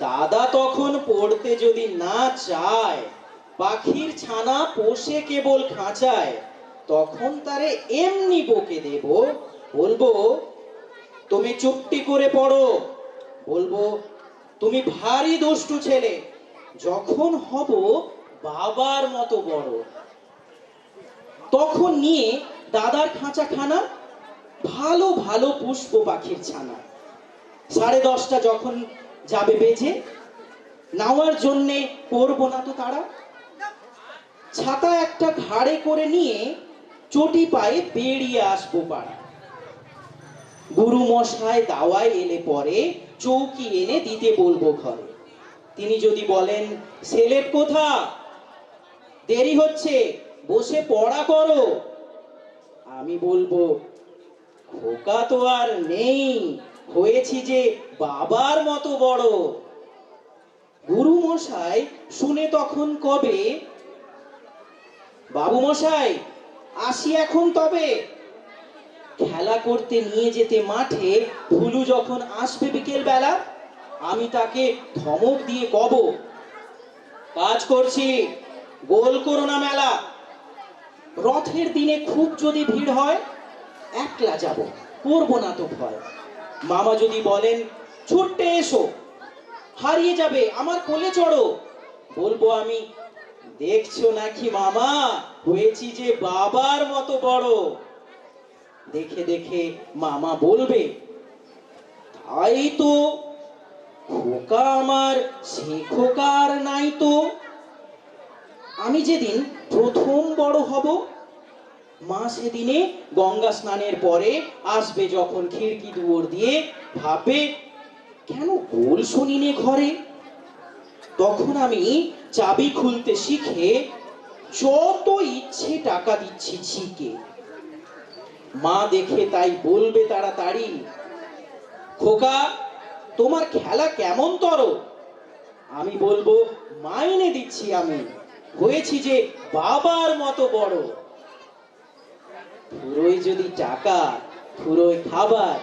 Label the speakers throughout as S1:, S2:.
S1: দাদা তখন পড়তে যদি না চায়, পাখির ছানা পোষে কেবল খাঁচায়, তখন তারে এমনি বকে দেব। বলব, তুমি চুপটি করে পড়ো। বলব, তুমি ভারী দুষ্টু ছেলে, যখন হব বাবার মতো বড়। তখন নিয়ে দাদার খাঁচাখানা ভালো ভালো পুষ্প পাখির ছানা। সাড়ে দশটা যখন যাবে বেজে নাওয়ার জন্যে করব না তো তারা। ছাতা একটা ঘাড়ে করে নিয়ে চটি পায়ে বেরিয়ে আসব পাড়া। গুরু মশায় দাওয়ায় এলে পরে চৌকি এনে দিতে বলব ঘরে। তিনি যদি বলেন ছেলের কোথা? দেরি হচ্ছে, বসে পড়া করো। আমি বলব, খোকা তো আর নেই। হয়েছি যে বাবার মতো বড়। গুরু মশাই শুনে তখন কবে? বাবু মশাই, আসি এখন তবে। খেলা করতে নিয়ে যেতে মাঠে ভুলু যখন আসবে বিকেল বেলা আমি তাকে ধমক দিয়ে কব, কাজ করছি, গোল করো না মেলা। রথের দিনে খুব যদি ভিড় হয়, একলা যাব, করব না তো ভয়। মামা যদি বলেন ছুটতে এসো, হারিয়ে যাবে, আমার কোলে চড়ো। বলব আমি, দেখছ নাকি মামা, হয়েছি যে বাবার মতো বড়। দেখে দেখে মামা বলবে, তাই তো, খোকা আমার, সে খোকার নাই তো। আমি যেদিন প্রথম বড় হব মা সেদিনে গঙ্গা স্নানের পরে আসবে যখন খিড়কি দুয়ার দিয়ে ভাববে কেন গোল শুনিনে ঘরে? তখন আমি চাবি খুলতে শিখে যত ইচ্ছে টাকা দিচ্ছি ছিকে মা দেখে তাই বলবে তাড়াতাড়ি, খোকা, তোমার খেলা কেমন তর? আমি বলব মাইনে দিচ্ছি আমি। হয়েছি যে বাবার মতো বড়। ফুরোয় যদি টাকা ফুরোয় খাবার।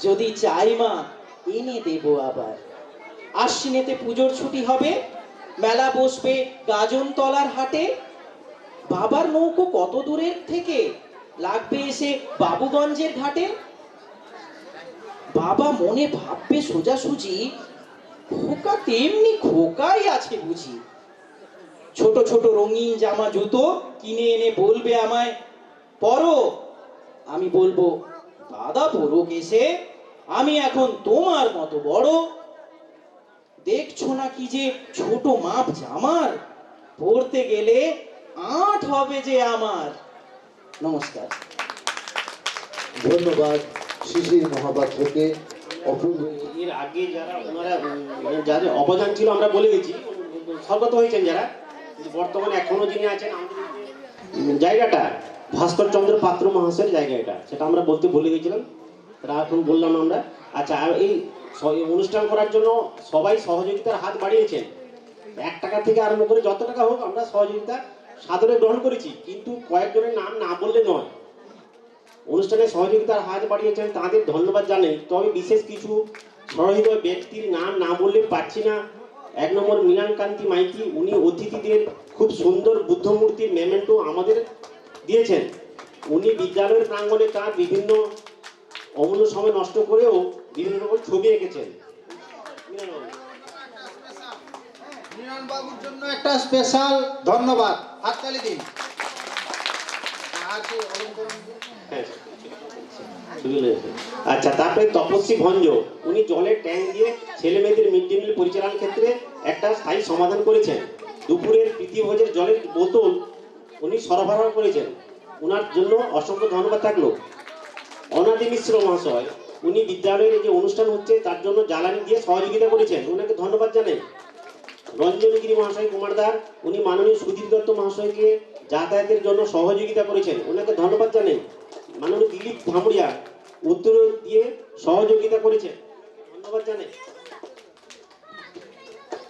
S1: যদি চাই মা, এনে দেব আবার। আশ্বিনেতে পুজোর ছুটি হবে, মেলা বসবে গাজনতলার হাটে। বাবার নৌকো কত দূরের থেকে? লাগবে এসে বাবুগঞ্জের ঘাটে? বাবা মনে ভাববে সোজাসুজি, খোকা তেমনি খোকাই আছে বুঝি। ছোট ছোট রঙিন জামা জুতো কিনে এনে বলবে আমায় পরো আমি বলব দাদা পড়ুক এসে আমি এখন তোমার মতো বড়। দেখছ না কি যে ছোট মাপ জামার? পড়তে গেলে আট হবে যে আমার। নমস্কার।
S2: ধন্যবাদ শিশির মহাপাত্রকে। অপূর্ব।
S3: এর আগে যারা ওনারা যাদের অবদান ছিল আমরা বলে গেছি স্বর্গত হয়েছেন যারা। বর্তমানে এখনও যিনি আছেন আমাদের জায়গাটা, ভাস্কর চন্দ্র পাত্র মহাশয়ের জায়গা এটা। সেটা আমরা বলতে ভুলে গেছিলাম, সেটা এখন বললাম আমরা। আচ্ছা আর এই অনুষ্ঠান করার জন্য সবাই সহযোগিতার হাত বাড়িয়েছেন। এক টাকা থেকে আরম্ভ করে যত টাকা হোক আমরা সহযোগিতা সাদরে গ্রহণ করেছি, কিন্তু কয়েকজনের নাম না বললে নয়। অনুষ্ঠানে সহযোগিতার হাত বাড়িয়েছেন, তাদের ধন্যবাদ জানাই। তবে বিশেষ কিছু সহৃদ ব্যক্তির নাম না বললে পারছি না। এক নম্বর মিলান কান্তি মাইতি, উনি অতিথিদের খুব সুন্দর বুদ্ধ মূর্তির মেমেন্টো আমাদের দিয়েছেন। উনি বিদ্যালয়ের প্রাঙ্গণে তার বিভিন্ন অমূল্য সময় নষ্ট করেও বিভিন্ন রকম ছবি এঁকেছেন।
S4: বাবুর জন্য একটা স্পেশাল ধন্যবাদ। হাততালি দিন আর কি অলঙ্করণ দিয়ে?
S3: হ্যাঁ, ছবি রয়েছে। আচ্ছা তারপরে তপস্বী ভঞ্জ। উনি জলের ট্যাঙ্ক দিয়ে ছেলে মেয়েদের মিড ডে মিল পরিচালনার ক্ষেত্রে একটা স্থায়ী সমাধান করেছেন। দুপুরের প্রীতিভোজের জলের বোতল উনি সরবরাহ করেছেন। ওনার জন্য অসংখ্য ধন্যবাদ থাকল। অনাদি মিশ্র মহাশয়, উনি বিদ্যালয়ের যে অনুষ্ঠান হচ্ছে, তার জন্য জ্বালানি দিয়ে সহযোগিতা করেছেন। ওনাকে ধন্যবাদ জানাই। রঞ্জনগিরি মহাশয় কুমারদার উনি মাননীয় সুধীর দত্ত মহাশয়কে যাতায়াতের জন্য সহযোগিতা করেছেন। ওনাকে ধন্যবাদ জানাই। মাননীয় দিলীপ ধামড়িয়া উত্তর দিয়ে সহযোগিতা করেছেন। ধন্যবাদ জানাই।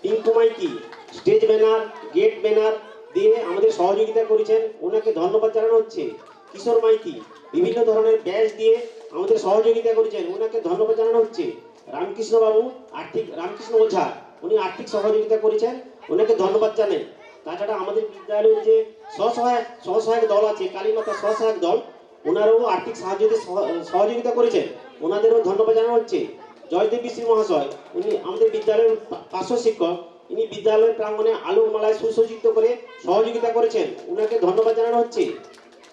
S3: Pinku Maiti, stage banner, gate banner দিয়ে আমাদের সহযোগিতা করেছেন। ওনাকে ধন্যবাদ জানানো হচ্ছে। কিশোর মাইতি, বিভিন্ন ধরনের ব্যাচ দিয়ে আমাদের সহযোগিতা করেছেন। ওনাকে ধন্যবাদ জানানো হচ্ছে। রামকৃষ্ণ বাবু আর্থিক, রামকৃষ্ণ ওঝা উনি আর্থিক সহযোগিতা করেছেন। ওনাকে ধন্যবাদ জানাই। তাছাড়া আমাদের বিদ্যালয়ের যে স্বসহায়ক স্বসহায়ক দল আছে, কালীমাতা স্বসহায়ক দল, ওনারাও আর্থিক সাহায্যতে সহ- সহযোগিতা করেছেন। ওনাদেরও ধন্যবাদ জানানো হচ্ছে। জয়দেব বিশ্রী মহাশয়, উনি আমাদের বিদ্যালয়ের পার্শ্ব শিক্ষক। ইনি বিদ্যালয়ের প্রাঙ্গণে আলো মালায় সুসজ্জিত করে সহযোগিতা করেছেন। ওনাকে ধন্যবাদ জানানো হচ্ছে।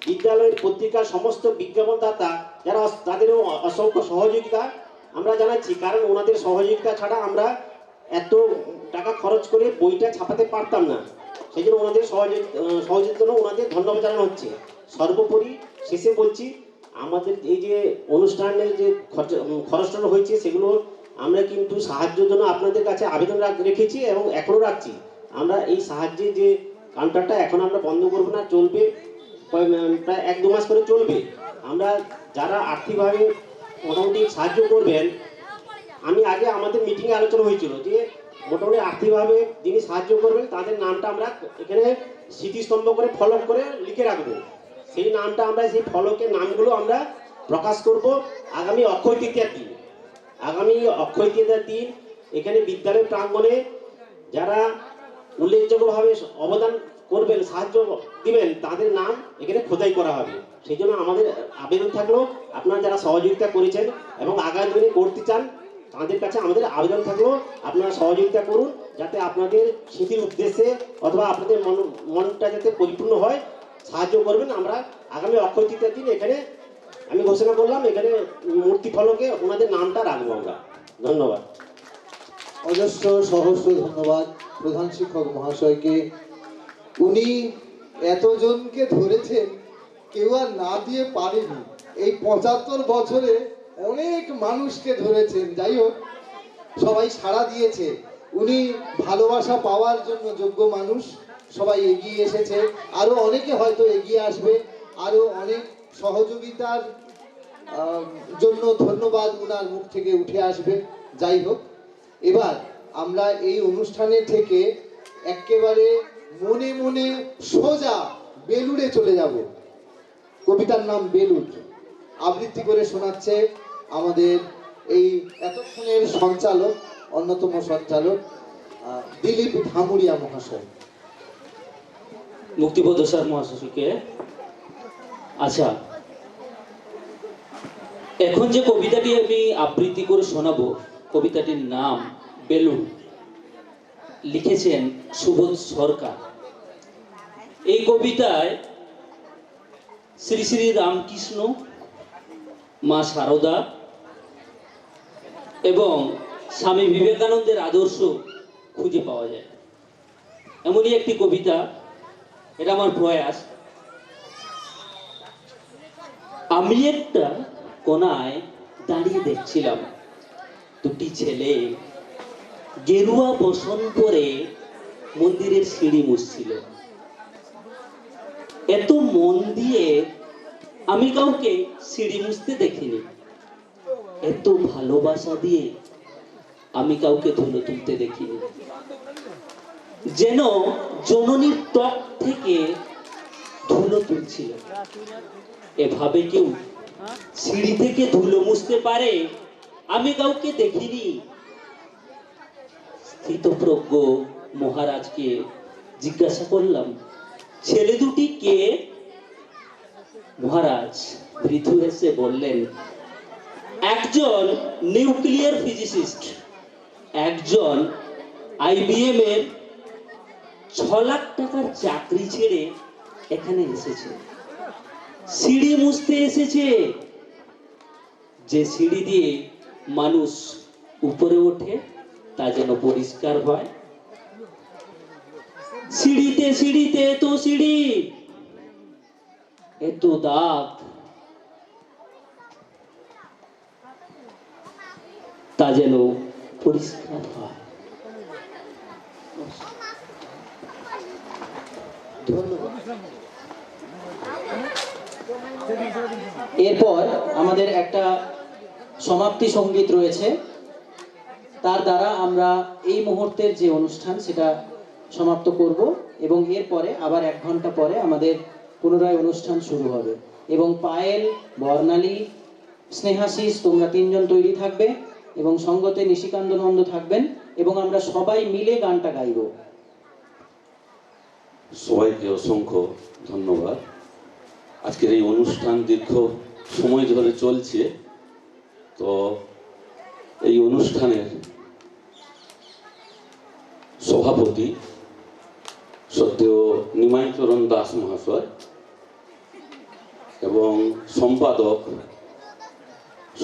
S3: বিদ্যালয়ের পত্রিকার সমস্ত বিজ্ঞাপনদাতা, যারা তাদেরও অসংখ্য সহযোগিতা আমরা জানাচ্ছি। কারণ ওনাদের সহযোগিতা ছাড়া আমরা এত টাকা খরচ করে বইটা ছাপাতে পারতাম না। সেই জন্য ওনাদের সহযোগিতা সহযোগিতার জন্য ওনাদের ধন্যবাদ জানানো হচ্ছে। সর্বোপরি শেষে বলছি, আমাদের এই যে অনুষ্ঠানের যে খরচটা হয়েছে সেগুলো আমরা কিন্তু সাহায্যের জন্য আপনাদের কাছে আবেদন রেখেছি এবং এখনও রাখছি। আমরা এই সাহায্যে যে কাউন্টারটা এখন আমরা বন্ধ করব না, চলবে প্রায় এক দু মাস করে চলবে। আমরা যারা আর্থিকভাবে মোটামুটি সাহায্য করবেন আমি আগে আমাদের মিটিংয়ে আলোচনা হয়েছিল যে মোটামুটি আর্থিকভাবে যিনি সাহায্য করবেন, তাদের নামটা আমরা এখানে স্মৃতিস্তম্ভ করে ফলক করে লিখে রাখব। সেই নামটা আমরা, সেই ফলকের নামগুলো আমরা প্রকাশ করব আগামী অক্ষয় তৃতীয়ার দিন। আগামী অক্ষয় তৃতীয়ার দিন এখানে বিদ্যালয় প্রাঙ্গণে যারা উল্লেখযোগ্যভাবে অবদান করবেন, সাহায্য দিবেন, তাদের নাম এখানে খোদাই করা হবে। সেই জন্য আমাদের আবেদন থাকল, আপনারা যারা সহযোগিতা করেছেন এবং আগামী দিনে করতে চান তাদের কাছে আমাদের আবেদন থাকল, আপনারা সহযোগিতা করুন যাতে আপনাদের স্মৃতির উদ্দেশ্যে অথবা আপনাদের মন, মনটা যাতে পরিপূর্ণ হয়, সাহায্য করবেন। আমরা আগামী অক্ষয় তৃতীয়ার দিন এখানে, আমি ঘোষণা করলাম, এখানে মূর্তি ফলকে ওনাদের নামটা রাখব আমরা। ধন্যবাদ।
S2: অজস্র সহস্র ধন্যবাদ প্রধান শিক্ষক মহাশয়কে। উনি এতজনকে ধরেছেন, কেউ আর না দিয়ে পারেনি। এই পঁচাত্তর বছরে অনেক মানুষকে ধরেছেন, যাই হোক, সবাই সাড়া দিয়েছে। উনি ভালোবাসা পাওয়ার জন্য যোগ্য মানুষ, সবাই এগিয়ে এসেছে। আরও অনেকে হয়তো এগিয়ে আসবে, আরও অনেক সহযোগিতার জন্য ধন্যবাদ উনার মুখ থেকে উঠে আসবে। যাই হোক, এবার আমরা এই অনুষ্ঠানে থেকে একেবারে মনে মনে সোজা বেলুড়ে চলে যাব। কবিতার নাম বেলুড়। আবৃত্তি করে শোনাচ্ছে আমাদের এই এতক্ষণের সঞ্চালক, অন্যতম সঞ্চালক দিলীপ ধামুরিয়া মহাশয়।
S5: মুক্তিবোধ স্যার মহাশয়কে। আচ্ছা এখন যে কবিতাটি আমি আবৃত্তি করে শোনাবো, কবিতাটির নাম বেলুন। লিখেছেন সুবোধ সরকার। এই কবিতায় শ্রী শ্রী রামকৃষ্ণ, মা সারদা এবং স্বামী বিবেকানন্দের আদর্শ খুঁজে পাওয়া যায়। এমনই একটি কবিতা, এটা আমার প্রয়াস। আমি একটা কোনায় দাঁড়িয়ে দেখছিলাম দুটি ছেলে গেরুয়া বসন করে মন্দিরের সিঁড়ি মুছছিল। এত মন দিয়ে আমি কাউকে সিঁড়ি মুছতে দেখিনি। এত ভালোবাসা দিয়ে আমি কাউকে ধুলো তুলতে দেখিনি। যেন জননীর ত্বক থেকে ধুলো তুলছিল। এভাবে কেউ সিঁড়ি থেকে ধুলো মুছতে পারে, আমি কাউকে দেখিনি। স্থিতপ্রজ্ঞ মহারাজকে জিজ্ঞাসা করলাম, ছেলে দুটি কে? মহারাজ পৃথু এসে বললেন একজন নিউক্লিয়ার ফিজিসিস্ট, একজন আইবিএম এর ছ লাখ টাকার চাকরি ছেড়ে এখানে এসেছে। সিঁড়ি মুছতে এসেছে। যে সিঁড়ি দিয়ে মানুষ উপরে ওঠে, তা যেন পরিষ্কার হয়। সিঁড়িতে সিঁড়িতে, এত সিঁড়ি, এত দাগ। তা যেন পরিষ্কার হয়।
S1: এরপর আমাদের একটা সমাপ্তি সংগীত রয়েছে। তার দ্বারা আমরা এই মুহূর্তের যে অনুষ্ঠান, সেটা সমাপ্ত করব এবং এরপরে আবার এক ঘণ্টা পরে আমাদের পুনরায় অনুষ্ঠান শুরু হবে। এবং পায়েল, বর্ণালী, স্নেহাশিস, তোমরা তিনজন তৈরি থাকবে। এবং সঙ্গতে নিশিকান্ত নন্দ থাকবেন এবং আমরা সবাই মিলে গানটা গাইবো।
S6: সবাইকে অসংখ্য ধন্যবাদ। আজকের এই অনুষ্ঠান দীর্ঘ সময় ধরে চলছে। তো এই অনুষ্ঠানের সভাপতি সদ্যেয় নিমাইচরণ দাস মহাশয় এবং সম্পাদক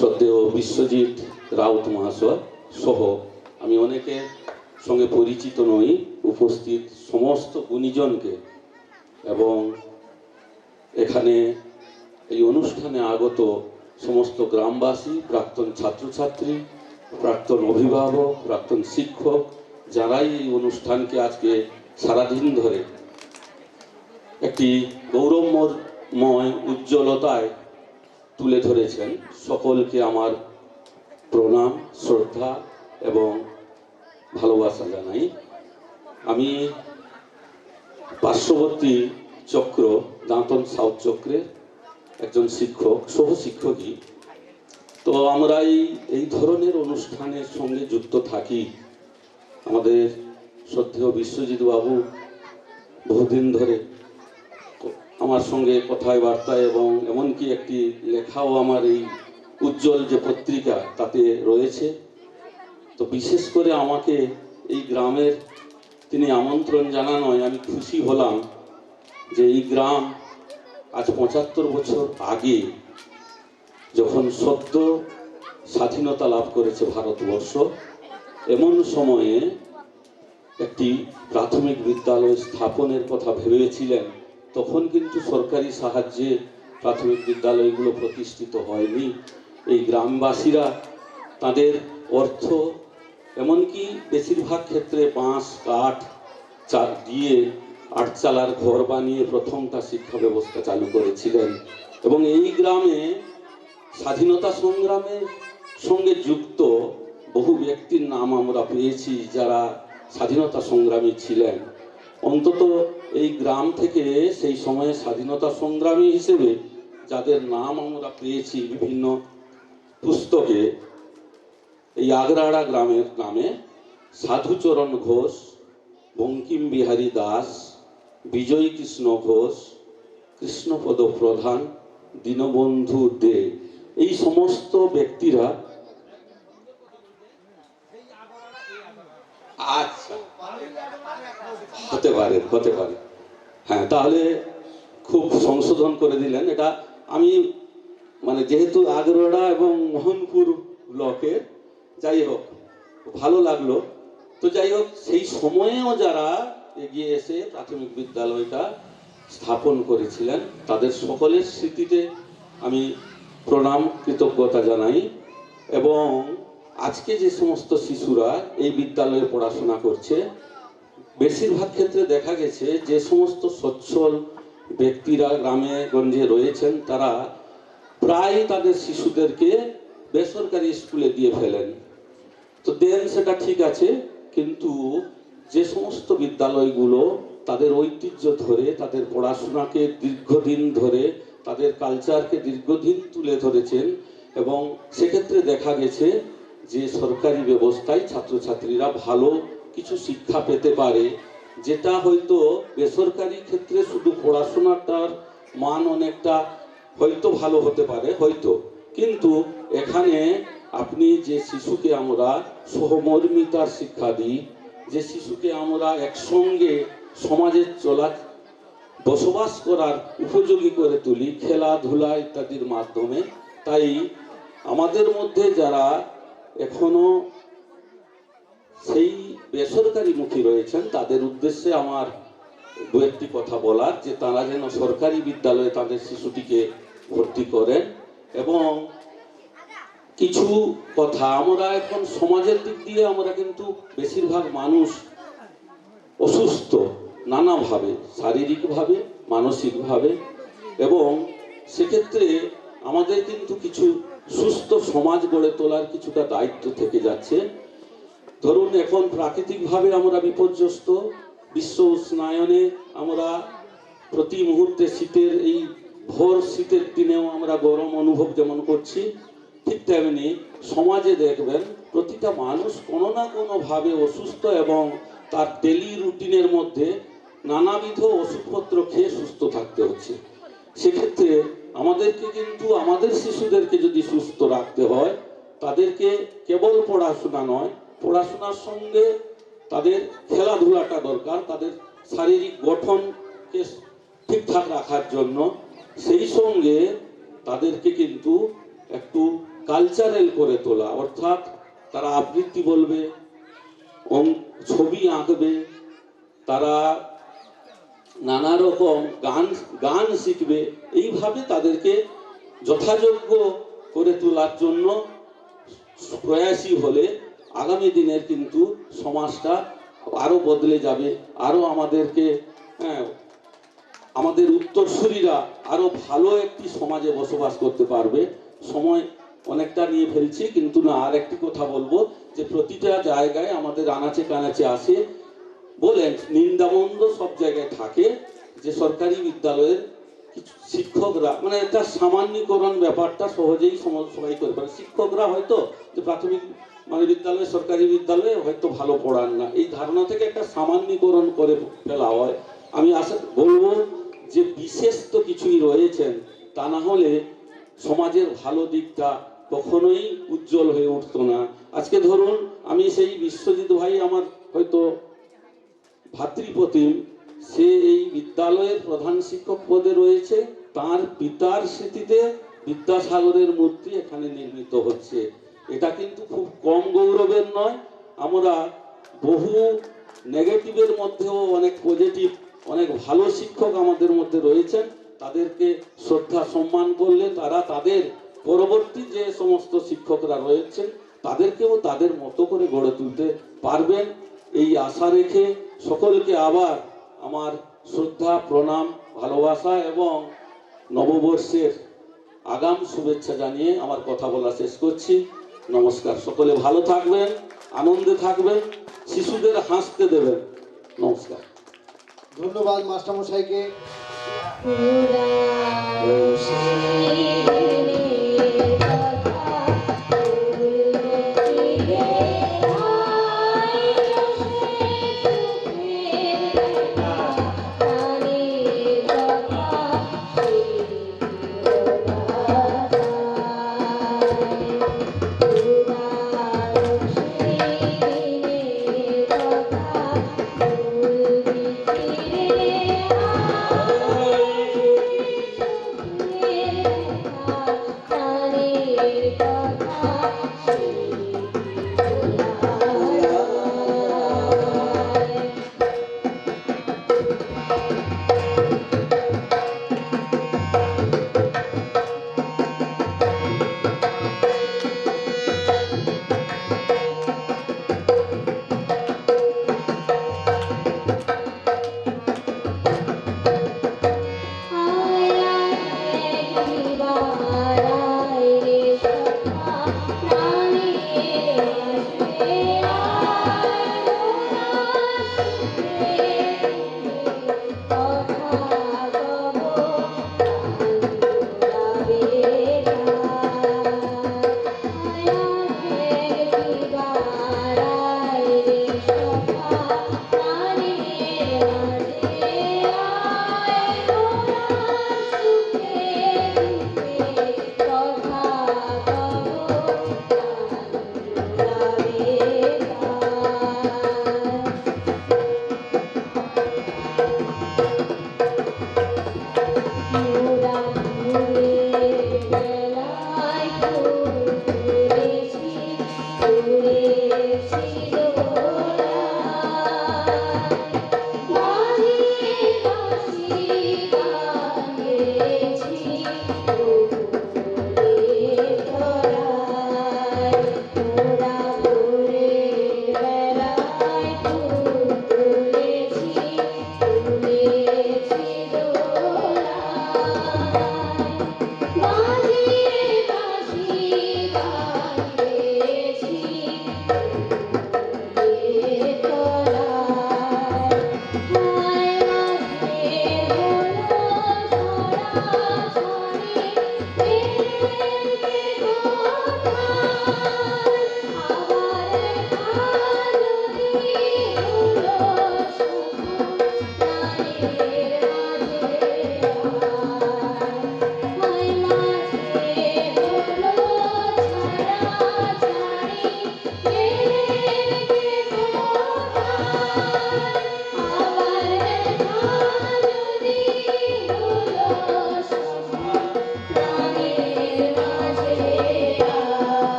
S6: সদ্যেয় বিশ্বজিৎ রাউত মহাশয় সহ আমি অনেকের সঙ্গে পরিচিত নই, উপস্থিত সমস্ত গুণীজনকে এবং এখানে এই অনুষ্ঠানে আগত সমস্ত গ্রামবাসী, প্রাক্তন ছাত্রছাত্রী, প্রাক্তন অভিভাবক, প্রাক্তন শিক্ষক, যারাই এই অনুষ্ঠানকে আজকে সারাদিন ধরে একটি গৌরবময় উজ্জ্বলতায় তুলে ধরেছেন, সকলকে আমার প্রণাম, শ্রদ্ধা এবং ভালোবাসা জানাই। আমি পার্শ্ববর্তী চক্র, দাঁতন সাউথ চক্রের একজন শিক্ষক সহ শিক্ষকই। তো আমরা এই ধরনের অনুষ্ঠানের সঙ্গে যুক্ত থাকি। আমাদের শ্রদ্ধেয় বিশ্বজিৎ বাবু বহুদিন ধরে আমার সঙ্গে কথায় বার্তায় এবং এমনকি একটি লেখাও আমার এই উজ্জ্বল যে পত্রিকা তাতে রয়েছে। তো বিশেষ করে আমাকে এই গ্রামের তিনি আমন্ত্রণ জানানোয় আমি খুশি হলাম যে এই গ্রাম আজ পঁচাত্তর বছর আগে যখন সদ্য স্বাধীনতা লাভ করেছে ভারতবর্ষ, এমন সময়ে একটি প্রাথমিক বিদ্যালয় স্থাপনের কথা ভেবেছিলেন, তখন কিন্তু সরকারি সাহায্যে প্রাথমিক বিদ্যালয়গুলো প্রতিষ্ঠিত হয়নি। এই গ্রামবাসীরা তাদের অর্থ, এমনকি বেশিরভাগ ক্ষেত্রে বাঁশ, কাঠ চা, দিয়ে আটচালার ঘর বানিয়ে প্রথমটা শিক্ষা ব্যবস্থা চালু করেছিলেন। এবং এই গ্রামে স্বাধীনতা সংগ্রামের সঙ্গে যুক্ত বহু ব্যক্তির নাম আমরা পেয়েছি যারা স্বাধীনতা সংগ্রামী ছিলেন। অন্তত এই গ্রাম থেকে সেই সময়ে স্বাধীনতা সংগ্রামী হিসেবে যাদের নাম আমরা পেয়েছি বিভিন্ন পুস্তকে এই আগ্রাড়া গ্রামের নামে সাধুচরণ ঘোষ, বঙ্কিম বিহারী দাস, বিজয় কৃষ্ণ ঘোষ, কৃষ্ণপদ প্রধান, দীনবন্ধু দে, এই সমস্ত ব্যক্তিরা আচ্ছা। হতে পারে হতে পারে। হ্যাঁ তাহলে খুব সংশোধন করে দিলেন। এটা আমি মানে যেহেতু আগরোড়া এবং মোহনপুর ব্লকের, যাই হোক, ভালো লাগল। তো যাই হোক, সেই সময়েও যারা এগিয়ে এসে প্রাথমিক বিদ্যালয়টা স্থাপন করেছিলেন, তাদের সকলের স্মৃতিতে আমি প্রণাম, কৃতজ্ঞতা জানাই এবং আজকে যে সমস্ত শিশুরা এই বিদ্যালয়ে পড়াশোনা করছে, বেশিরভাগ ক্ষেত্রে দেখা গেছে যে সমস্ত সচ্ছল ব্যক্তিরা গ্রামে গঞ্জে রয়েছেন, তারা প্রায় তাদের শিশুদেরকে বেসরকারি স্কুলে দিয়ে ফেলেন। তো দেন সেটা ঠিক আছে, কিন্তু যে সমস্ত বিদ্যালয়গুলো তাদের ঐতিহ্য ধরে, তাদের পড়াশোনাকে দীর্ঘদিন ধরে, তাদের কালচারকে দীর্ঘদিন তুলে ধরেছেন এবং সেক্ষেত্রে দেখা গেছে যে সরকারি ব্যবস্থায় ছাত্রছাত্রীরা ভালো কিছু শিক্ষা পেতে পারে, যেটা হয়তো বেসরকারি ক্ষেত্রে শুধু পড়াশোনাটার মান অনেকটা হয়তো ভালো হতে পারে, হয়তো। কিন্তু এখানে আপনি যে শিশুকে আমরা সহমর্মিতার শিক্ষা দিই, যে শিশুকে আমরা একসঙ্গে সমাজে চলা, বসবাস করার উপযোগী করে তুলি, খেলাধুলা ইত্যাদির মাধ্যমে, তাই আমাদের মধ্যে যারা এখনও সেই বেসরকারি মুখী রয়েছেন, তাদের উদ্দেশ্যে আমার দু একটি কথা বলার, যে তারা যেন সরকারি বিদ্যালয়ে তাদের শিশুটিকে ভর্তি করেন এবং কিছু কথা আমরা এখন সমাজের দিক দিয়ে আমরা কিন্তু বেশিরভাগ মানুষ অসুস্থ নানাভাবে, শারীরিকভাবে, মানসিকভাবে এবং সেক্ষেত্রে আমাদের কিন্তু কিছু সুস্থ সমাজ গড়ে তোলার কিছুটা দায়িত্ব থেকে যাচ্ছে। ধরুন এখন প্রাকৃতিকভাবে আমরা বিপর্যস্ত, বিশ্ব উষ্ণায়নে আমরা প্রতি মুহূর্তে শীতের এই ভোর শীতের দিনেও আমরা গরম অনুভব যেমন করছি, ঠিক তেমনি সমাজে দেখবেন প্রতিটা মানুষ কোনো না কোনোভাবে অসুস্থ এবং তার ডেলি রুটিনের মধ্যে নানাবিধ ওষুধপত্র খেয়ে সুস্থ থাকতে হচ্ছে। সেক্ষেত্রে আমাদেরকে কিন্তু, আমাদের শিশুদেরকে যদি সুস্থ রাখতে হয়, তাদেরকে কেবল পড়াশোনা নয়, পড়াশোনার সঙ্গে তাদের খেলাধুলাটা দরকার, তাদের শারীরিক গঠনকে ঠিকঠাক রাখার জন্য। সেই সঙ্গে তাদেরকে কিন্তু একটু কালচারাল করে তোলা। অর্থাৎ তারা আবৃত্তি বলবে ছবি আঁকবে তারা নানা রকম গান গান শিখবে। এইভাবে তাদেরকে যথাযোগ্য করে তোলার জন্য প্রয়াসী হলে আগামী দিনের কিন্তু সমাজটা আরও বদলে যাবে আরও আমাদেরকে হ্যাঁ, আমাদের উত্তরসূরিরা আরও ভালো একটি সমাজে বসবাস করতে পারবে। সময় অনেকটা নিয়ে ফেলছি, কিন্তু না, আর একটি কথা বলব যে প্রতিটা জায়গায় আমাদের আনাচে কানাচে আসে। বলেন, নিন্দামন্দ সব জায়গায় থাকে, যে সরকারি বিদ্যালয়ের শিক্ষকরা মানে একটা সামান্যীকরণ ব্যাপারটা সহজেই সবাই করে পারে। শিক্ষকরা হয়তো যে প্রাথমিক মানে বিদ্যালয়ে, সরকারি বিদ্যালয়ে হয়তো ভালো পড়ান না। এই ধারণা থেকে একটা সামান্যীকরণ করে ফেলা হয়। আমি আশা, বলব যে বিশেষ তো কিছুই রয়েছেন, তা না হলে সমাজের ভালো দিকটা কখনোই উজ্জ্বল হয়ে উঠতো না। আজকে ধরুন, আমি সেই বিশ্বজিৎ ভাই আমার হয়তো ভাতৃপ্রতিম, সে এই বিদ্যালয়ের প্রধান শিক্ষক পদে রয়েছে, তার পিতার স্মৃতিতে বিদ্যাসাগরের মূর্তি এখানে নির্মিত হচ্ছে। এটা কিন্তু খুব কম গৌরবের নয়, আমরা বহু নেগেটিভের মধ্যেও অনেক পজিটিভ অনেক ভালো শিক্ষক আমাদের মধ্যে রয়েছেন। তাদেরকে শ্রদ্ধা, সম্মান করলে তারা তাদের পরবর্তী যে সমস্ত শিক্ষকরা রয়েছেন, তাদেরকেও তাদের মতো করে গড়ে তুলতে পারবেন। এই আশা রেখে সকলকে আবার আমার শ্রদ্ধা, প্রণাম, ভালোবাসা এবং নববর্ষের আগাম শুভেচ্ছা জানিয়ে আমার কথা বলা শেষ করছি। নমস্কার। সকলে ভালো থাকবেন, আনন্দে থাকবেন, শিশুদের হাসতে দেবেন। নমস্কার।
S7: ধন্যবাদ মাস্টারমশাইকে।